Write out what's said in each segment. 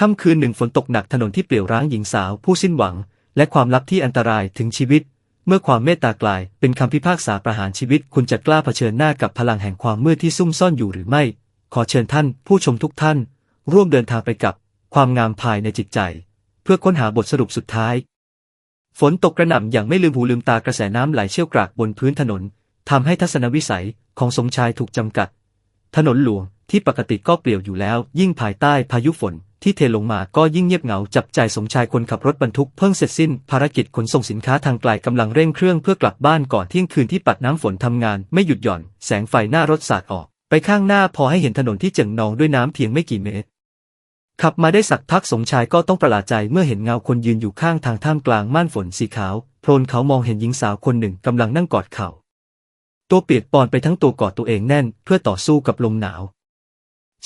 ค่ำคืนหนึ่งฝนตกหนักถนนที่เปลี่ยวร้างหญิงสาวผู้สิ้นหวัง และความลับที่อันตรายถึงชีวิต เมื่อความเมตตากลายเป็นคำพิพากษาประหารชีวิต คุณจะกล้าเผชิญหน้ากับพลังแห่งความมืดที่ซุ่มซ่อนอยู่หรือไม่ ขอเชิญท่าน ผู้ชมทุกท่าน ร่วมเดินทางไปกับ ความงามภายในจิตใจ เพื่อค้นหาบทสรุปสุดท้าย ฝนตกกระหน่ำอย่างไม่ลืมหูลืมตากระแสน้ำไหลเชี่ยวกรากบนพื้นถนนทำให้ทัศนวิสัยของสมชายถูกจำกัด ถนนหลวงที่ปกติก็เปลี่ยวอยู่แล้ว ยิ่งภายใต้พายุฝน ที่เทลงมาก็ยิ่งเงียบเหงาจับใจสมชายคนขับรถบรรทุกเพิ่งเสร็จสิ้นภารกิจขนส่งสินค้าทางไกลกำลังเร่งเครื่องเพื่อกลับบ้านก่อนเที่ยงคืนที่ปัดน้ำฝนทำงานไม่หยุดหย่อน แสงไฟหน้ารถสาดออก ไปข้างหน้าพอให้เห็นถนนที่เจิ่งนองด้วยน้ำเพียงไม่กี่เมตร ขับมาได้สักพักสมชายก็ต้องประหลาดใจเมื่อเห็นเงาคนยืนอยู่ข้างทางท่ามกลางม่านฝนสีขาวโพลนเขามองเห็นหญิงสาวคนหนึ่งกำลังนั่งกอดเข่าตัวเปียกปอนไปทั้งตัวกอดตัวเองแน่น เพื่อต่อสู้กับลมหนาว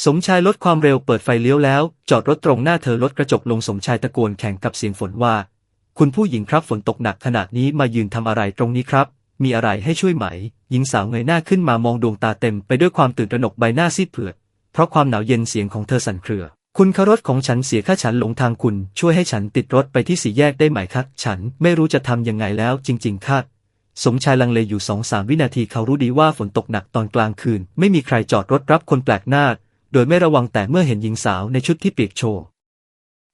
สมชายลดความเร็วเปิดไฟเลี้ยวแล้ว จอดรถตรงหน้าเธอลดกระจกลงสมชายตะโกนแข่งกับเสียงฝนว่า คุณผู้หญิงครับฝนตกหนักขนาดนี้มายืนทำอะไรตรงนี้ครับ มีอะไรให้ช่วยไหม หญิงสาวเงยหน้าขึ้นมามองดวงตาเต็มไปด้วยความตื่นตระหนกใบหน้าซีดเผือด เพราะความหนาวเย็นเสียงของเธอสั่นเครือ คุณคารถของฉันเสียค่าฉันหลงทางคุณ ช่วยให้ฉันติดรถไปที่สี่แยกได้ไหมครับ ฉันไม่รู้จะทำยังไงแล้ว จริง ๆค่ะสมชายลังเลอยู่สองสามวินาทีเขารู้ดีว่าฝนตกหนักตอนกลางคืน ไม่มีใครจอดรถรับคนแปลกหน้า ดยไม่ระวังแต่เมื่อเห็นหญิงสาวในชุดที่เปียกโชว์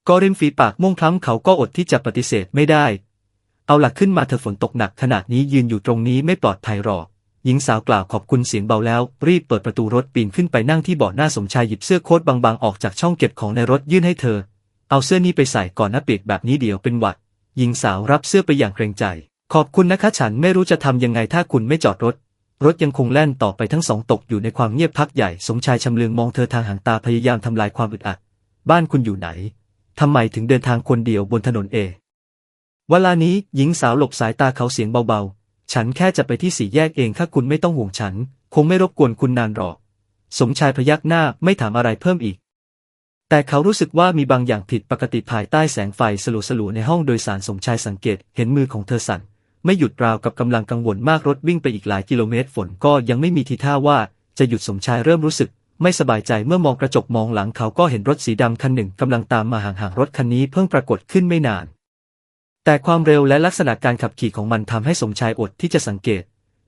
ก็ริมฝีปากม่วงคล้ำเขาก็อดที่จะปฏิเสธไม่ได้ เอาหลักขึ้นมาเธอฝนตกหนักขนาดนี้ยืนอยู่ตรงนี้ไม่ปลอดภัยหรอกหญิงสาวกล่าวขอบคุณเสียงเบาแล้ว รีบเปิดประตูรถปีนขึ้นไปนั่งที่เบาะหน้าสมชายหยิบเสื้อโค้ทบางๆออกจากช่องเก็บของในรถยื่นให้เธอ เอาเสื้อนี้ไปใส่ก่อนนะเปียกแบบนี้เดี๋ยวเป็นหวัด หญิงสาวรับเสื้อไปอย่างเกรงใจ ขอบคุณนะคะฉันไม่รู้จะทำยังไงถ้าคุณไม่จอดรถ รถยังคงแล่นต่อไปทั้งสองตกอยู่ในความเงียบพักใหญ่ สมชายชำเลืองมองเธอทางหางตาพยายามทำลายความอึดอัด บ้านคุณอยู่ไหน ทำไมถึงเดินทางคนเดียวบนถนนเอ เวลานี้หญิงสาวหลบสายตาเขาเสียงเบาๆ ฉันแค่จะไปที่สี่แยกเองถ้าคุณไม่ต้องห่วงฉัน คงไม่รบกวนคุณนานหรอก สมชายพยักหน้าไม่ถามอะไรเพิ่มอีก แต่เขารู้สึกว่ามีบางอย่างผิดปกติภายใต้แสงไฟสลัวๆในห้องโดยสารสมชายสังเกตเห็นมือของเธอสั่น ไม่หยุดราวกับกำลังกังวลมากรถวิ่งไปอีกหลายกิโลเมตร ฝนก็ยังไม่มีทีท่าว่าจะหยุดสมชายเริ่มรู้สึก ไม่สบายใจเมื่อมองกระจกมองหลังเขาก็เห็นรถสีดำคันหนึ่งกำลังตามมาห่างๆรถคันนี้เพิ่งปรากฏขึ้นไม่นาน แต่ความเร็วและลักษณะการขับขี่ของมันทำให้สมชายอดที่จะสังเกต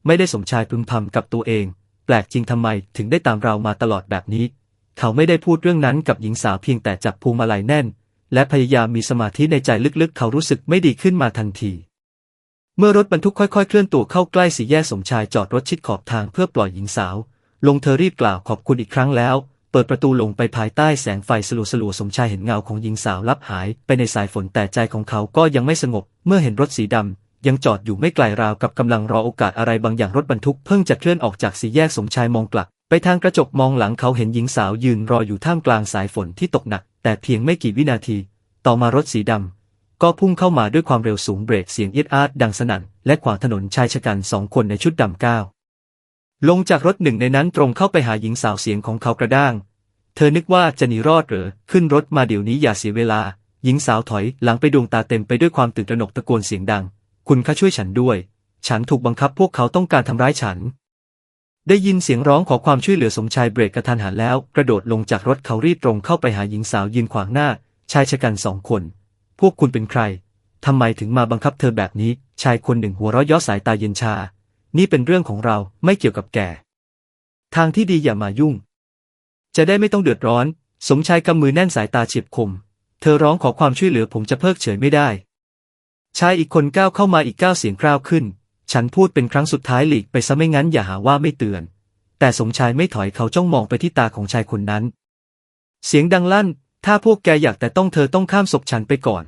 ไม่ได้สมชายพึมพำกับตัวเอง แปลกจริงทำไมถึงได้ตามเรามาตลอดแบบนี้ เขาไม่ได้พูดเรื่องนั้นกับหญิงสาวเพียงแต่จับพวงมาลัยแน่น และพยายามมีสมาธิในใจลึกๆ เขารู้สึกไม่ดีขึ้นมาทันที เมื่อรถบรรทุกค่อยๆ เคลื่อนตัวเข้าใกล้สี่แยกสมชายจอดรถชิดขอบทางเพื่อปล่อยหญิงสาว ลงเธอรีบกล่าวขอบคุณอีกครั้งแล้ว เปิดประตูลงไปภายใต้แสงไฟสลัวๆสมชายเห็นเงาของหญิงสาวลับหายไปในสายฝนแต่ใจของเขาก็ยังไม่สงบ เมื่อเห็นรถสีดำยังจอดอยู่ไม่ไกลราวกับกำลังรอโอกาสอะไรบางอย่างรถบรรทุกเพิ่งจะเคลื่อนออกจากสี่แยกสมชายมองกลับ ไปทางกระจกมองหลังเขาเห็นหญิงสาวยืนรออยู่ท่ามกลางสายฝนที่ตกหนัก แต่เพียงไม่กี่วินาที ต่อมารถสีดำ ก็พุ่งเข้ามาด้วยความเร็วสูงเบรกเสียงเอียดอาร์ดดังสนั่น และขวางถนนชายชะกันสองคนในชุดดำก้าว ลงจากรถหนึ่งในนั้นตรงเข้าไปหาหญิงสาวเสียงของเขากระด้าง เธอนึกว่าจะหนีรอดหรือขึ้นรถมาเดี๋ยวนี้อย่าเสียเวลา หญิงสาวถอยหลังไปดวงตาเต็มไปด้วยความตื่นตระหนกตะโกนเสียงดัง คุณข้าช่วยฉันด้วย ฉันถูกบังคับพวกเขาต้องการทำร้ายฉัน ได้ยินเสียงร้องขอความช่วยเหลือสมชายเบรกกระทันหันแล้ว กระโดดลงจากรถเขารีบตรงเข้าไปหาหญิงสาวยืนขวางหน้า ชายชะกันสองคน พวกคุณเป็นใคร ทำไมถึงมาบังคับเธอแบบนี้ ชายคนหนึ่งหัวเราะย้อสายตาเย็นชา นี่เป็นเรื่องของเราไม่เกี่ยวกับแก ทางที่ดีอย่ามายุ่ง จะได้ไม่ต้องเดือดร้อน สมชายกำมือแน่นสายตาเฉียบคม เธอร้องขอความช่วยเหลือผมจะเพิกเฉยไม่ได้ ชายอีกคนก้าวเข้ามาอีกก้าวเสียงกร้าวขึ้น ฉันพูดเป็นครั้งสุดท้ายหลีกไปซะไม่งั้นอย่าหาว่าไม่เตือน แต่สมชายไม่ถอยเขาจ้องมองไปที่ตาของชายคนนั้น เสียงดังลั่นถ้าพวกแกอยากแต่ต้องเธอต้องข้ามศพฉันไปก่อน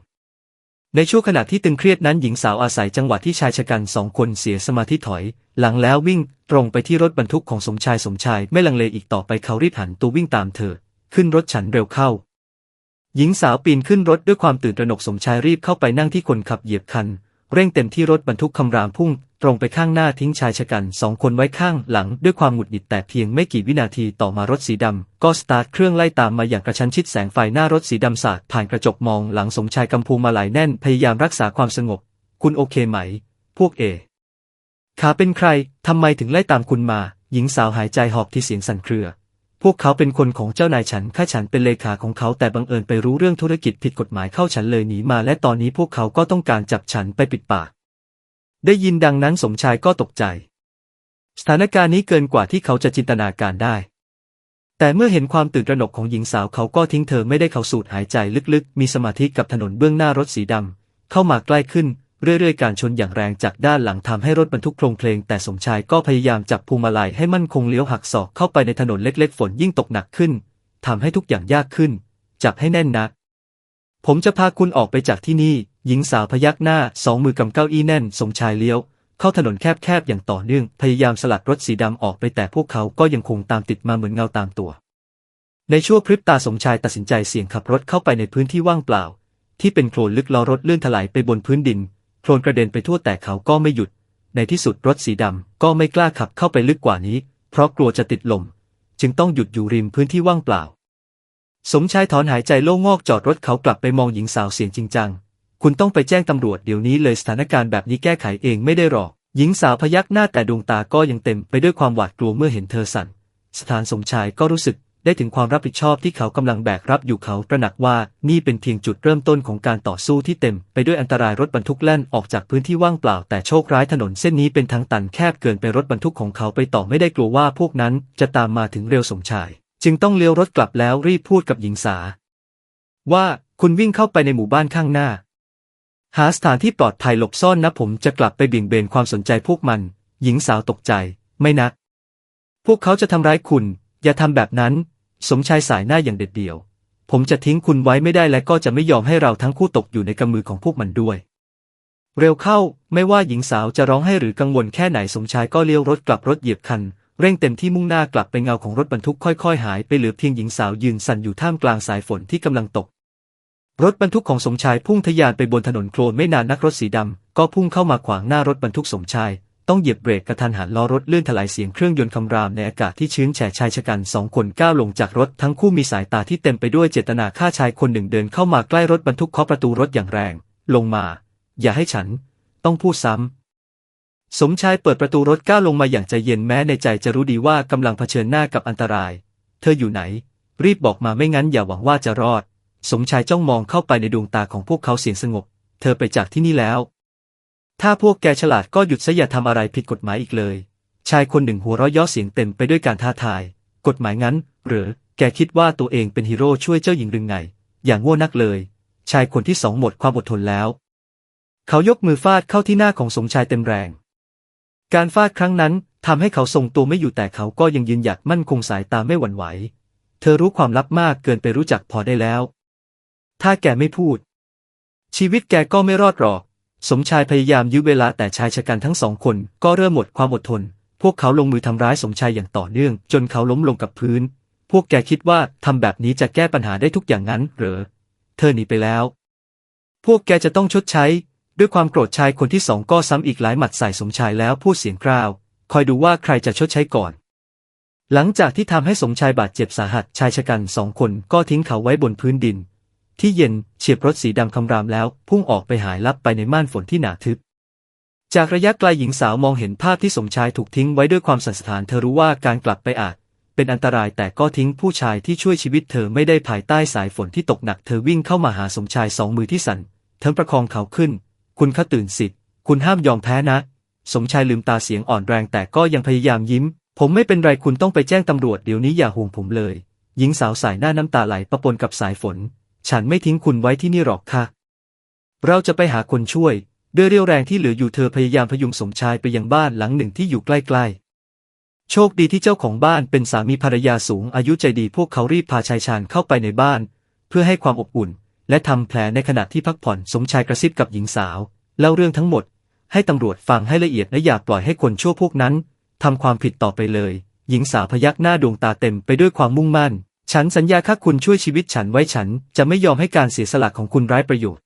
ในช่วงขณะที่ตึงเครียดนั้นหญิงสาวอาศัยจังหวะที่ชายชะกันสองคนเสียสมาธิถอย หลังแล้ววิ่งตรงไปที่รถบรรทุกของสมชายสมชายไม่ลังเลอีกต่อไปเขารีบหันตัววิ่งตามเธอ ขึ้นรถฉันเร็วเข้า หญิงสาวปีนขึ้นรถด้วยความตื่นตระหนกสมชายรีบเข้าไปนั่งที่คนขับเหยียบคัน เร่งเต็มที่รถบรรทุกคำรามพุ่ง ตรงไปข้างหน้าทิ้งชายชะกันสองคนไว้ข้างหลังด้วยความหงุดหงิดแต่เพียงไม่กี่วินาทีต่อมารถสีดำ ก็สตาร์ทเครื่องไล่ตามมาอย่างกระชั้นชิดแสงไฟหน้ารถสีดำสาดผ่านกระจกมองหลังสมชายกำพูมาหลายแน่น พยายามรักษาความสงบ คุณโอเคไหม พวกเอขาเป็นใครทำไมถึงไล่ตามคุณมา หญิงสาวหายใจหอบที่เสียงสั่นเครือ วกเขาเป็นคนของเจ้านายฉันข้าฉันเป็นเลขาของเขาแต่บังเอิญไปรู้เรื่องธุรกิจผิดกฎหมายเข้าฉันเลยหนีมาและตอนนี้พวกเขาก็ต้องการจับฉันไปปิดปาก ได้ยินดังนั้นสมชายก็ตกใจ สถานการณ์นี้เกินกว่าที่เขาจะจินตนาการได้ แต่เมื่อเห็นความตื่นตระหนกของหญิงสาวเขาก็ทิ้งเธอไม่ได้เขาสูดหายใจลึกๆ มีสมาธิกับถนนเบื้องหน้ารถสีดำเข้ามาใกล้ขึ้น เรื่อยๆ การชนอย่างแรงจากด้านหลังทำให้รถบรรทุกโครงเพลง แต่สมชายก็พยายามจับพวงมาลัยให้มั่นคงเลี้ยวหักศอกเข้าไปในถนนเล็กๆ ฝนยิ่งตกหนักขึ้นทำให้ทุกอย่างยากขึ้น จับให้แน่นนัก ผมจะพาคุณออกไปจากที่นี่ หญิงสาวพยักหน้าสองมือกำเก้าอี้แน่น สมชายเลี้ยว เข้าถนนแคบๆอย่างต่อเนื่อง พยายามสลัดรถสีดำออกไปแต่พวกเขาก็ยังคงตามติดมาเหมือนเงาตามตัว ในชั่วพริบตาสมชายตัดสินใจเสี่ยงขับรถเข้าไปในพื้นที่ว่างเปล่า ที่เป็นโคลนลึกล้อรถเลื่อนถลายไปบนพื้นดิน คลนกระเด็นไปทั่วแต่เขาก็ไม่หยุด ในที่สุดรถสีดำก็ไม่กล้าขับเข้าไปลึกกว่านี้ เพราะกลัวจะติดลม จึงต้องหยุดอยู่ริมพื้นที่ว่างเปล่า สมชายถอนหายใจโล่งงอกจอดรถเขากลับไปมองหญิงสาวเสียงจริงจัง คุณต้องไปแจ้งตำรวจเดี๋ยวนี้เลยสถานการณ์แบบนี้แก้ไขเองไม่ได้หรอก หญิงสาวพยักหน้าแต่ดวงตาก็ยังเต็มไปด้วยความหวาดกลัวเมื่อเห็นเธอสั่น สถานสมชายก็รู้สึก ได้ถึงความรับผิดชอบที่เขากำลังแบกรับอยู่เขาตระหนักว่านี่เป็นเพียงจุดเริ่มต้นของการต่อสู้ที่เต็ม ไปด้วยอันตรายรถบรรทุกแล่นออกจากพื้นที่ว่างเปล่าแต่โชคร้ายถนนเส้นนี้เป็นทางตันแคบเกินไปรถบรรทุกของเขาไปต่อไม่ได้กลัวว่าพวกนั้นจะตามมาถึงเร็วสมชาย จึงต้องเลี้ยวรถกลับแล้วรีบพูดกับหญิงสา ว่าคุณวิ่งเข้าไปในหมู่บ้านข้างหน้า หาสถานที่ปลอดภัยหลบซ่อนนะผมจะกลับไปเบี่ยงเบนความสนใจพวกมัน หญิงสาวตกใจ ไม่นะ พวกเขาจะทำร้ายคุณ อย่าทำแบบนั้น สมชายสายหน้าอย่างเด็ดเดี่ยว ผมจะทิ้งคุณไว้ไม่ได้และก็จะไม่ยอมให้เราทั้งคู่ตกอยู่ในกำมือของพวกมันด้วย เร็วเข้า ไม่ว่าหญิงสาวจะร้องให้หรือกังวลแค่ไหนสมชายก็เลี้ยวรถกลับรถเหยียบคัน เร่งเต็มที่มุ่งหน้ากลับไปเงาของรถบรรทุกค่อยๆ หายไปเหลือเพียงหญิงสาวยืนสั่นอยู่ท่ามกลางสายฝนที่กำลังตก รถบรรทุกของสมชายพุ่งทะยานไปบนถนนโคลนไม่นานนักรถสีดำก็พุ่งเข้ามาขวางหน้ารถบรรทุกสมชาย ต้องเหยียบเบรกกระทันหันล้อรถเลื่อนถลายเสียงเครื่องยนต์คำรามในอากาศที่ชื้นแฉะชายชะกันสองคนก้าวลงจากรถทั้งคู่มีสายตาที่เต็มไปด้วยเจตนาฆ่าชายคนหนึ่งเดินเข้ามาใกล้รถบรรทุกเคาะประตูรถอย่างแรง ลงมา อย่าให้ฉัน ต้องพูดซ้ำ สมชายเปิดประตูรถก้าวลงมาอย่างใจเย็นแม้ในใจจะรู้ดีว่ากำลังเผชิญหน้ากับอันตราย เธออยู่ไหน รีบบอกมาไม่งั้นอย่าหวังว่าจะรอด สมชายจ้องมองเข้าไปในดวงตาของพวกเขาเสียงสงบ เธอไปจากที่นี่แล้ว ถ้าพวกแกฉลาดก็หยุดซะอย่าทำอะไรผิดกฎหมายอีกเลย ชายคนหนึ่งหัวเราะย่อเสียงเต็มไปด้วยการท้าทาย กฎหมายงั้น หรือ แกคิดว่าตัวเองเป็นฮีโร่ช่วยเจ้าหญิงหรือไง อย่างง่วนักเลย ชายคนที่สองหมดความอดทนแล้ว เขายกมือฟาดเข้าที่หน้าของสมชายเต็มแรง การฟาดครั้งนั้นทำให้เขาทรงตัวไม่อยู่แต่เขาก็ยังยืนหยัดมั่นคงสายตาไม่หวั่นไหว เธอรู้ความลับมากเกินไปรู้จักพอได้แล้ว ถ้าแกไม่พูด ชีวิตแกก็ไม่รอดหรอก สมชายพยายามยื้อเวลาแต่ชายชะกันทั้งสองคนก็เริ่มหมดความอดทน พวกเขาลงมือทำร้ายสมชายอย่างต่อเนื่อง จนเขาล้มลงกับพื้น พวกแกคิดว่าทำแบบนี้จะแก้ปัญหาได้ทุกอย่างนั้นหรือ เธอหนีไปแล้ว พวกแกจะต้องชดใช้ ด้วยความโกรธชายคนที่สองก็ซ้ำอีกหลายหมัดใส่สมชายแล้วพูดเสียงกราว คอยดูว่าใครจะชดใช้ก่อน หลังจากที่ทำให้สมชายบาดเจ็บสาหัสชายชะกันสองคนก็ทิ้งเขาไว้บนพื้นดิน ที่เย็นเฉียบรถสีดำคำรามแล้ว พุ่งออกไปหายลับไปในม่านฝนที่หนาทึบ จากระยะไกลหญิงสาวมองเห็นภาพที่สมชายถูกทิ้งไว้ด้วยความสันสถานเธอรู้ว่าการกลับไปอาจ เป็นอันตรายแต่ก็ทิ้งผู้ชายที่ช่วยชีวิตเธอไม่ได้ภายใต้สายฝนที่ตกหนักเธอวิ่งเข้ามาหาสมชายสองมือที่สั่นเธอประคองเขาขึ้น คุณข้าตื่นสิคุณห้ามยอมแพ้นะ สมชายลืมตาเสียงอ่อนแรงแต่ก็ยังพยายามยิ้ม ผมไม่เป็นไรคุณต้องไปแจ้งตำรวจเดี๋ยวนี้อย่าห่วงผมเลย หญิงสาวสายหน้าน้ำตาไหลประปนกับสายฝน ฉันไม่ทิ้งคุณไว้ที่นี่หรอกค่ะ เราจะไปหาคนช่วย ด้วยเรี่ยวแรงที่เหลืออยู่เธอพยายามพยุงสมชายไปยังบ้านหลังหนึ่งที่อยู่ใกล้ๆโชคดีที่เจ้าของบ้านเป็นสามีภรรยาสูงอายุใจดีพวกเขารีบพาชายชาญเข้าไปในบ้าน เพื่อให้ความอบอุ่น และทำแผลในขณะที่พักผ่อนสมชายกระซิบกับหญิงสาว เล่าเรื่องทั้งหมด ให้ตำรวจฟังให้ละเอียดและอย่าปล่อยให้คนชั่วพวกนั้นทำความผิดต่อไปเลย หญิงสาวพยักหน้าดวงตาเต็มไปด้วยความมุ่งมั่น ฉันสัญญาค่าคุณช่วยชีวิตฉันไว้ฉันจะไม่ยอมให้การเสียสละของคุณไร้ประโยชน์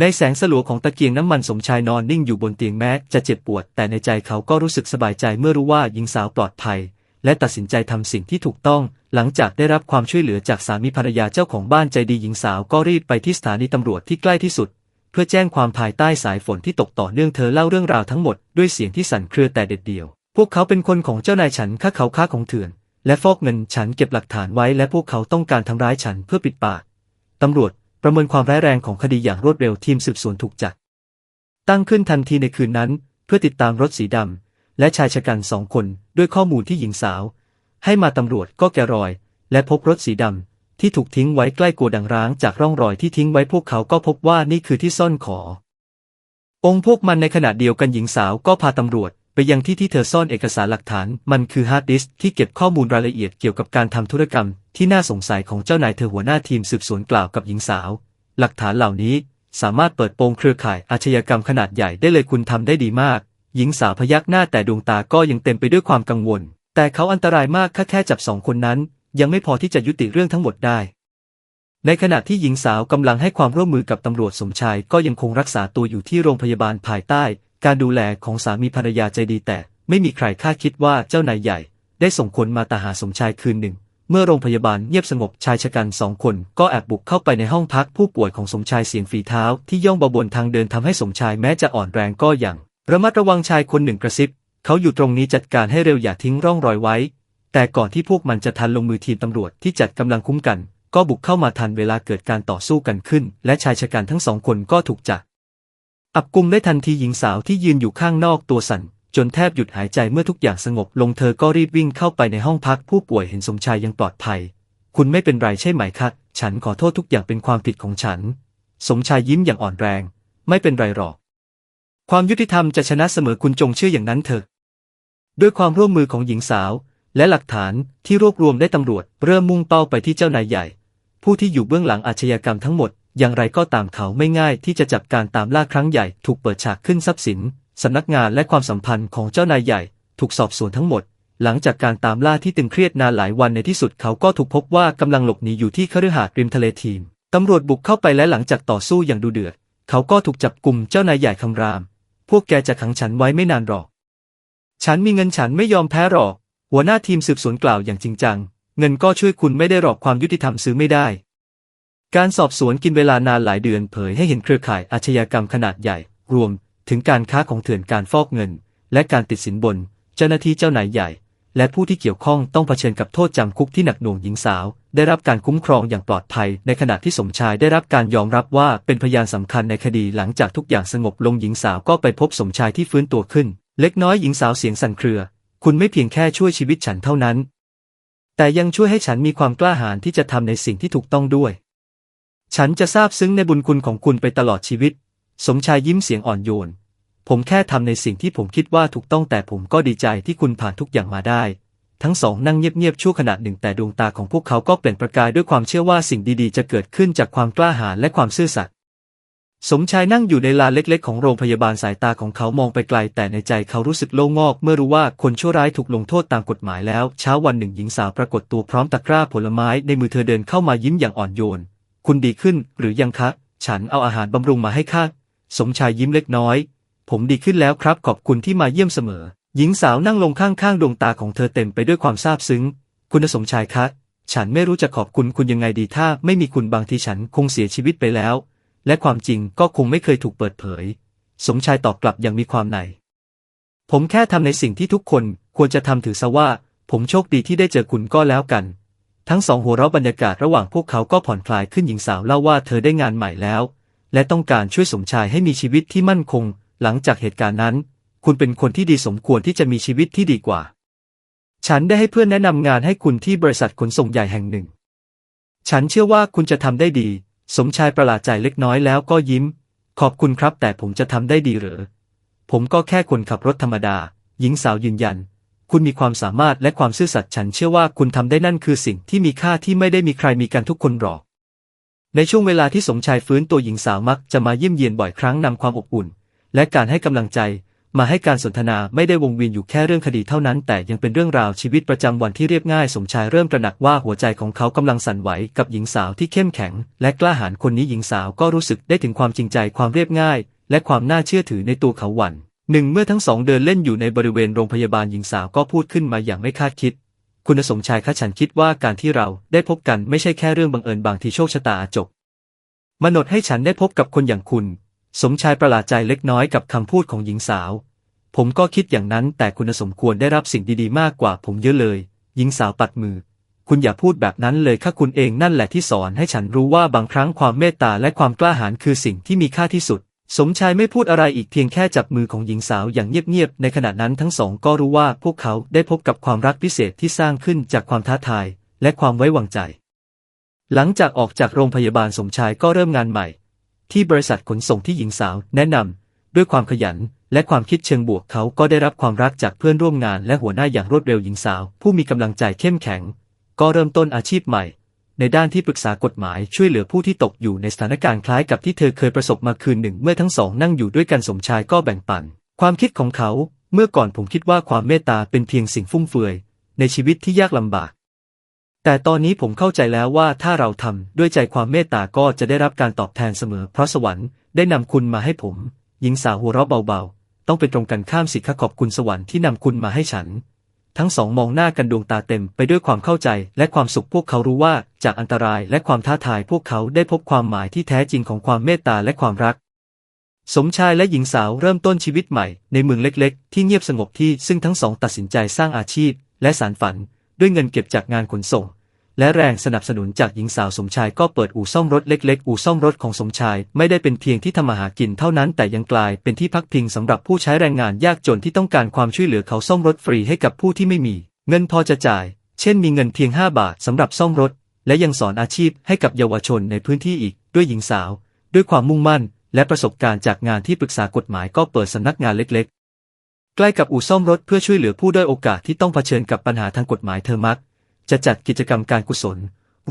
ในแสงสลัวของตะเกียงน้ำมันสมชายนอนนิ่งอยู่บนเตียงแม้จะเจ็บปวด แต่ในใจเขาก็รู้สึกสบายใจเมื่อรู้ว่าหญิงสาวปลอดภัย และตัดสินใจทำสิ่งที่ถูกต้อง หลังจากได้รับความช่วยเหลือจากสามีภรรยาเจ้าของบ้านใจดีหญิงสาวก็รีบไปที่สถานีตำรวจที่ใกล้ที่สุด เพื่อแจ้งความภายใต้สายฝนที่ตกต่อเนื่องเธอเล่าเรื่องราวทั้งหมดด้วยเสียงที่สั่นเครือแต่เด็ดเดี่ยว พวกเขาเป็นคนของเจ้านายฉันข้าเขาค้าของเถื่อน และฟอกเงินฉันเก็บหลักฐานไว้และพวกเขาต้องการทำร้ายฉันเพื่อปิดปาก ตำรวจประเมินความร้ายแรงของคดีอย่างรวดเร็วทีมสืบสวนถูกจัด ตั้งขึ้นทันทีในคืนนั้น เพื่อติดตามรถสีดำและชายชะกันสองคนด้วยข้อมูลที่หญิงสาว ให้มาตำรวจก็แกะรอย และพบรถสีดำที่ถูกทิ้งไว้ใกล้โกดังร้างจากร่องรอยที่ทิ้งไว้พวกเขาก็พบว่านี่คือที่ซ่อนขององค์พวกมันในขณะเดียวกันหญิงสาวก็พาตำรวจ ไปยังที่ที่เธอซ่อนเอกสารหลักฐาน มันคือฮาร์ดดิสที่เก็บข้อมูลรายละเอียดเกี่ยวกับการทำธุรกรรม ที่น่าสงสัยของเจ้านายเธอหัวหน้าทีมสืบสวนกล่าวกับหญิงสาว หลักฐานเหล่านี้ สามารถเปิดโปงเครือข่ายอาชญากรรมขนาดใหญ่ได้เลยคุณทำได้ดีมาก หญิงสาวพยักหน้าแต่ดวงตาก็ยังเต็มไปด้วยความกังวล แต่เขาอันตรายมากแค่แค่จับสองคนนั้น ยังไม่พอที่จะยุติเรื่องทั้งหมดได้ในขณะที่หญิงสาวกำลังให้ความร่วมมือกับตำรวจสมชายก็ยังคงรักษาตัวอยู่ที่โรงพยาบาลภายใต้ การดูแลของสามีภรรยาใจดีแต่ไม่มีใครคาดคิดว่าเจ้านายใหญ่ ได้ส่งคนมาตาหาสมชายคืนหนึ่ง เมื่อโรงพยาบาลเงียบสงบชายชะกันสองคน ก็แอบบุกเข้าไปในห้องพักผู้ป่วยของสมชายเสียงฝีเท้า ที่ย่องเบาบนทางเดินทำให้สมชายแม้จะอ่อนแรงก็ยังระมัดระวังชายคนหนึ่งกระซิบ เขาอยู่ตรงนี้จัดการให้เร็วอย่าทิ้งร่องรอยไว้ แต่ก่อนที่พวกมันจะทันลงมือทีมตำรวจที่จัดกำลังคุ้มกัน ก็บุกเข้ามาทันเวลาเกิดการต่อสู้กันขึ้น และชายชะกันทั้งสองคนก็ถูกจับ อับกุมได้ทันทีหญิงสาวที่ยืนอยู่ข้างนอกตัวสั่น จนแทบหยุดหายใจเมื่อทุกอย่างสงบลงเธอก็รีบวิ่งเข้าไปในห้องพักผู้ป่วยเห็นสมชายยังปลอดภัย คุณไม่เป็นไรใช่ไหมคะฉันขอโทษทุกอย่างเป็นความผิดของฉัน สมชายยิ้มอย่างอ่อนแรง ไม่เป็นไรหรอก ความยุติธรรมจะชนะเสมอคุณจงเชื่ออย่างนั้นเถอะ ด้วยความร่วมมือของหญิงสาว และหลักฐานที่รวบรวมได้ตำรวจ เริ่มมุ่งเป้าไปที่เจ้านายใหญ่ ผู้ที่อยู่เบื้องหลังอาชญากรรมทั้งหมด อย่างไรก็ตามเขาไม่ง่ายที่จะจับการตามล่าครั้งใหญ่ถูกเปิดฉากขึ้นทรัพย์สิน สำนักงานและความสัมพันธ์ของเจ้านายใหญ่ ถูกสอบสวนทั้งหมด หลังจากการตามล่าที่ตึงเครียดนานหลายวันในที่สุดเขาก็ถูกพบว่ากำลังหลบหนีอยู่ที่คฤหาสน์ริมทะเลทีม ตำรวจบุกเข้าไปและหลังจากต่อสู้อย่างดุเดือด เขาก็ถูกจับกลุ่มเจ้านายใหญ่คำราม พวกแกจะขังฉันไว้ไม่นานหรอก ฉันมีเงินฉันไม่ยอมแพ้หรอก หัวหน้าทีมสืบสวนกล่าวอย่างจริงจัง เงินก็ช่วยคุณไม่ได้หรอกความยุติธรรมซื้อไม่ได้ การสอบสวนกินเวลานานหลายเดือนเผยให้เห็นเครือข่ายอาชญากรรมขนาดใหญ่ รวมถึงการค้าของเถื่อนการฟอกเงิน และการติดสินบน เจ้าหน้าที่เจ้านายใหญ่ และผู้ที่เกี่ยวข้องต้องเผชิญกับโทษจำคุกที่หนักหน่วงหญิงสาว ได้รับการคุ้มครองอย่างปลอดภัย ในขณะที่สมชายได้รับการยอมรับว่าเป็นพยานสำคัญในคดีหลังจากทุกอย่างสงบลงหญิงสาวก็ไปพบสมชายที่ฟื้นตัวขึ้น เล็กน้อยหญิงสาวเสียงสั่นเครือ คุณไม่เพียงแค่ช่วยชีวิตฉันเท่านั้น แต่ยังช่วยให้ฉันมีความกล้าหาญที่จะทำในสิ่งที่ถูกต้องด้วย ฉันจะซาบซึ้งในบุญคุณของคุณไปตลอดชีวิต สมชายยิ้มเสียงอ่อนโยน ผมแค่ทำในสิ่งที่ผมคิดว่าถูกต้องแต่ผมก็ดีใจที่คุณผ่านทุกอย่างมาได้ ทั้งสองนั่งเงียบๆชั่วขณะหนึ่งแต่ดวงตาของพวกเขาก็เปล่งประกายด้วยความเชื่อว่าสิ่งดีๆ จะเกิดขึ้นจากความกล้าหาญและความซื่อสัตย์สมชายนั่งอยู่ในลานเล็กๆ ของโรงพยาบาลสายตาของเขามองไปไกล แต่ในใจเขารู้สึกโล่งงอก เมื่อรู้ว่าคนชั่วร้ายถูกลงโทษตามกฎหมายแล้ว เช้าวันหนึ่งหญิงสาวปรากฏตัวพร้อมตะกร้าผลไม้ในมือเธอเดินเข้ามายิ้มอย่างอ่อนโยน คุณดีขึ้นหรือยังคะ ฉันเอาอาหารบำรุงมาให้ค่ะ สมชายยิ้มเล็กน้อย ผมดีขึ้นแล้วครับขอบคุณที่มาเยี่ยมเสมอ หญิงสาวนั่งลงข้างๆดวงตาของเธอเต็มไปด้วยความซาบซึ้ง คุณสมชายคะ ฉันไม่รู้จะขอบคุณคุณยังไงดีถ้า ไม่มีคุณบางทีฉันคงเสียชีวิตไปแล้ว และความจริงก็คงไม่เคยถูกเปิดเผย สมชายตอบกลับอย่างมีความใน ผมแค่ทำในสิ่งที่ทุกคนควรจะทำถือซะว่า ผมโชคดีที่ได้เจอคุณก็แล้วกัน ทั้งสองหัวเราะบรรยากาศระหว่างพวกเขาก็ผ่อนคลายขึ้นหญิงสาวเล่าว่าเธอได้งานใหม่แล้ว และต้องการช่วยสมชายให้มีชีวิตที่มั่นคง หลังจากเหตุการณ์นั้น คุณเป็นคนที่ดีสมควรที่จะมีชีวิตที่ดีกว่า ฉันได้ให้เพื่อนแนะนำงานให้คุณที่บริษัทขนส่งใหญ่แห่งหนึ่ง ฉันเชื่อว่าคุณจะทำได้ดี สมชายประหลาดใจเล็กน้อยแล้วก็ยิ้ม ขอบคุณครับแต่ผมจะทำได้ดีหรือผมก็แค่คนขับรถธรรมดา หญิงสาวยืนยัน คุณมีความสามารถและความซื่อสัตย์ฉันเชื่อว่าคุณทำได้นั่นคือสิ่งที่มีค่าที่ไม่ได้มีใครมีกันทุกคนหรอก ในช่วงเวลาที่สมชายฟื้นตัวหญิงสาวมักจะมาเยี่ยมเยียนบ่อยครั้งนำความอบอุ่น และการให้กำลังใจมาให้การสนทนาไม่ได้วงเวียนอยู่แค่เรื่องคดีเท่านั้น แต่ยังเป็นเรื่องราวชีวิตประจำวันที่เรียบง่ายสมชายเริ่มตระหนักว่าหัวใจของเขากำลังสั่นไหวกับหญิงสาวที่เข้มแข็ง และกล้าหาญคนนี้หญิงสาวก็รู้สึกได้ถึงความจริงใจความเรียบง่าย และความน่าเชื่อถือในตัวเขาหวัน หนึ่งเมื่อทั้งสองเดินเล่นอยู่ในบริเวณโรงพยาบาลหญิงสาวก็พูดขึ้นมาอย่างไม่คาดคิด คุณสมชายคะฉันคิดว่าการที่เราได้พบกันไม่ใช่แค่เรื่องบังเอิญบางทีโชคชะตาจจบมนดให้ฉันได้พบกับคนอย่างคุณ สมชายประหลาดใจเล็กน้อยกับคำพูดของหญิงสาว ผมก็คิดอย่างนั้นแต่คุณสมควรได้รับสิ่งดีๆ มากกว่าผมเยอะเลย หญิงสาวปัดมือ คุณอย่าพูดแบบนั้นเลยค่ะคุณเองนั่นแหละที่สอนให้ฉันรู้ว่าบางครั้งความเมตตาและความกล้าหาญคือสิ่งที่มีค่าที่สุด สมชายไม่พูดอะไรอีกเพียงแค่จับมือของหญิงสาวอย่างเงียบๆ ในขณะนั้นทั้งสองก็รู้ว่าพวกเขาได้พบกับความรักพิเศษที่สร้างขึ้นจากความท้าทาย และความไว้วางใจ หลังจากออกจากโรงพยาบาลสมชายก็เริ่มงานใหม่ ที่บริษัทขนส่งที่หญิงสาวแนะนำด้วยความขยัน และความคิดเชิงบวกเขาก็ได้รับความรักจากเพื่อนร่วมงานและหัวหน้าอย่างรวดเร็วหญิงสาว ผู้มีกำลังใจเข้มแข็ง ก็เริ่มต้นอาชีพใหม่ ในด้านที่ปรึกษากฎหมายช่วยเหลือผู้ที่ตกอยู่ในสถานการณ์คล้ายกับที่เธอเคยประสบมาคืนหนึ่ง เมื่อทั้งสองนั่งอยู่ด้วยกันสมชายก็แบ่งปัน ความคิดของเขา เมื่อก่อนผมคิดว่าความเมตตาเป็นเพียงสิ่งฟุ่มเฟือย ในชีวิตที่ยากลำบาก แต่ตอนนี้ผมเข้าใจแล้วว่าถ้าเราทำด้วยใจความเมตตาก็จะได้รับการตอบแทนเสมอ เพราะสวรรค์ได้นำคุณมาให้ผม หญิงสาวหัวเราะเบาๆ ต้องเป็นตรงกันข้ามสิคะขอบคุณสวรรค์ที่นำคุณมาให้ฉัน ทั้งสองมองหน้ากันดวงตาเต็มไปด้วยความเข้าใจและความสุขพวกเขารู้ว่าจากอันตรายและความท้าทายพวกเขาได้พบความหมายที่แท้จริงของความเมตตาและความรัก สมชายและหญิงสาวเริ่มต้นชีวิตใหม่ในเมืองเล็กๆ ที่เงียบสงบที่ซึ่งทั้งสองตัดสินใจสร้างอาชีพ และสารฝัน ด้วยเงินเก็บจากงานขนส่ง และแรงสนับสนุนจากหญิงสาวสมชายก็เปิดอู่ซ่อมรถเล็กๆ อู่ซ่อมรถของสมชายไม่ได้เป็นเพียงที่ทำมาหากินเท่านั้นแต่ยังกลายเป็นที่พักพิงสำหรับผู้ใช้แรงงานยากจนที่ต้องการความช่วยเหลือเขาซ่อมรถฟรีให้กับผู้ที่ไม่มี เงินพอจะจ่าย เช่นมีเงินเพียง 5 บาทสำหรับซ่อมรถ และยังสอนอาชีพให้กับเยาวชนในพื้นที่อีก ด้วยหญิงสาว ด้วยความมุ่งมั่น และประสบการณ์จากงานที่ปรึกษากฎหมายก็เปิดสำนักงานเล็ก ๆ ใกล้กับอู่ซ่อมรถเพื่อช่วยเหลือผู้ด้อยโอกาสที่ต้องเผชิญกับปัญหาทางกฎหมายเธอมัก จะจัดกิจกรรมการกุศล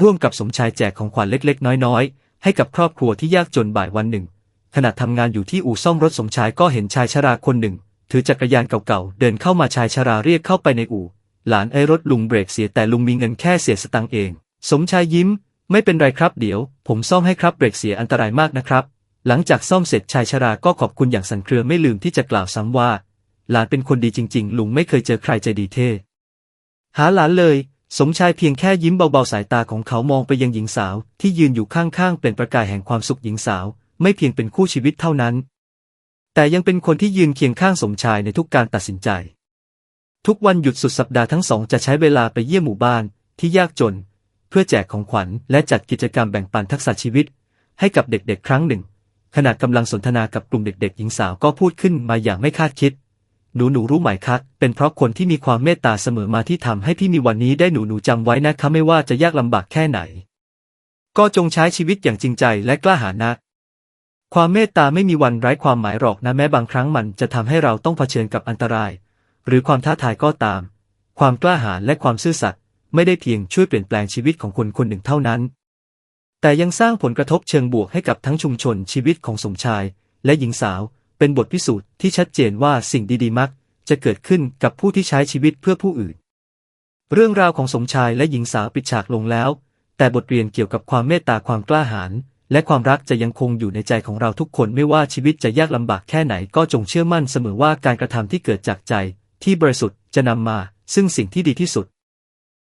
ร่วมกับสมชายแจกของขวัญเล็ก ๆ น้อย ๆ ให้กับครอบครัวที่ยากจนบ่ายวันหนึ่ง ขณะทำงานอยู่ที่อู่ซ่อมรถสมชายก็เห็นชายชราคนหนึ่ง ถือจักรยานเก่าๆเดินเข้ามาชายชราเรียกเข้าไปในอู่ หลานไอ้รถลุงเบรกเสียแต่ลุงมีเงินแค่เสียสตังเอง สมชายยิ้ม ไม่เป็นไรครับเดี๋ยว ผมซ่อมให้ครับเบรกเสียอันตรายมากนะครับหลังจากซ่อมเสร็จชายชราก็ขอบคุณอย่างสันเครือไม่ลืมที่จะกล่าวซ้ำว่า หลานเป็นคนดีจริง ๆ ลุงไม่เคยเจอใครใจดีเท่ หาหลานเลย สมชายเพียงแค่ยิ้มเบาๆสายตาของเขามองไปยังหญิงสาว ที่ยืนอยู่ข้างๆเป็นประกายแห่งความสุขหญิงสาว ไม่เพียงเป็นคู่ชีวิตเท่านั้น แต่ยังเป็นคนที่ยืนเคียงข้างสมชายในทุกการตัดสินใจ ทุกวันหยุดสุดสัปดาห์ทั้งสองจะใช้เวลาไปเยี่ยมหมู่บ้านที่ยากจน เพื่อแจกของขวัญและจัดกิจกรรมแบ่งปันทักษะชีวิต ให้กับเด็กๆ ครั้งหนึ่ง ขณะกำลังสนทนากับกลุ่มเด็กๆ หญิงสาวก็พูดขึ้นมาอย่างไม่คาดคิด หนูหนูรู้ไหมคะ เป็นเพราะคนที่มีความเมตตาเสมอมาที่ทำให้พี่มีวันนี้ได้หนูหนูจำไว้นะคะไม่ว่าจะยากลำบากแค่ไหน ก็จงใช้ชีวิตอย่างจริงใจและกล้าหาญนะ ความเมตตาไม่มีวันไร้ความหมายหรอกนะแม้บางครั้งมันจะทำให้เราต้องเผชิญกับอันตราย หรือความท้าทายก็ตาม ความกล้าหาญและความซื่อสัตย์ไม่ได้เพียงช่วยเปลี่ยนแปลงชีวิตของคนคนหนึ่งเท่านั้น แต่ยังสร้างผลกระทบเชิงบวกให้กับทั้งชุมชนชีวิตของสมชายและหญิงสาว เป็นบทพิสูจน์ที่ชัดเจนว่าสิ่งดีๆมัก จะเกิดขึ้นกับผู้ที่ใช้ชีวิตเพื่อผู้อื่น เรื่องราวของสมชายและหญิงสาวปิดฉากลงแล้ว แต่บทเรียนเกี่ยวกับความเมตตาความกล้าหาญและความรักจะยังคงอยู่ในใจของเราทุกคนไม่ว่าชีวิตจะยากลำบากแค่ไหนก็จงเชื่อมั่นเสมอว่าการกระทำที่เกิดจากใจ ที่บริสุทธิ์จะนำมา ซึ่งสิ่งที่ดีที่สุด